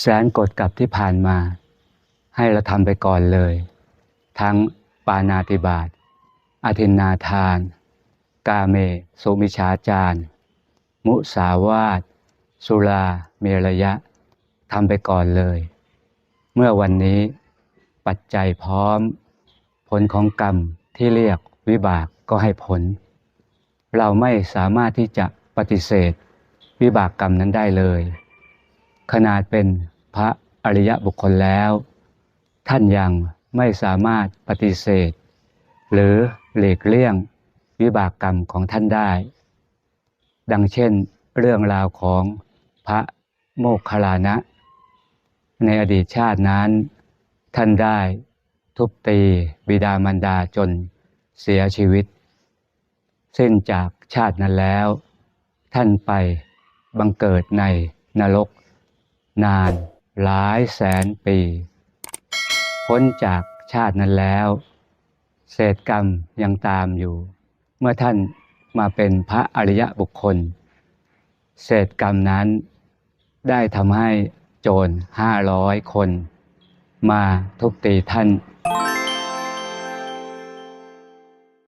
แสนกฎกับที่ผ่านมา ให้เราทำไปก่อนเลย ทั้งปานาติบาตอธินนาทาน กาเมสุมิชาจารมุสาวาทสุราเมรยะทำไปก่อนเลย เมื่อวันนี้ปัจจัยพร้อม ผลของกรรมที่เรียกวิบากก็ให้ผล เราไม่สามารถที่จะปฏิเสธวิบากกรรมนั้นได้เลย ขนาดเป็นพระอริยบุคคลแล้ว ท่านยังไม่สามารถปฏิเสธ หรือหลีกเลี่ยงวิบากกรรมของท่านได้ ดังเช่น เรื่องราวของพระโมคคัลลานะ ในอดีตชาตินั้น ท่านได้ทุบตีบิดามารดาจนเสียชีวิต สิ้นจากชาตินั้นแล้ว ท่านไปบังเกิดในนรก นานหลายแสนปี พ้นจากชาตินั้นแล้ว เศษกรรมยังตามอยู่ เมื่อท่านมาเป็นพระอริยบุคคล เศษกรรมนั้นได้ทำให้โจรห้าร้อยคน มาทุบตีท่าน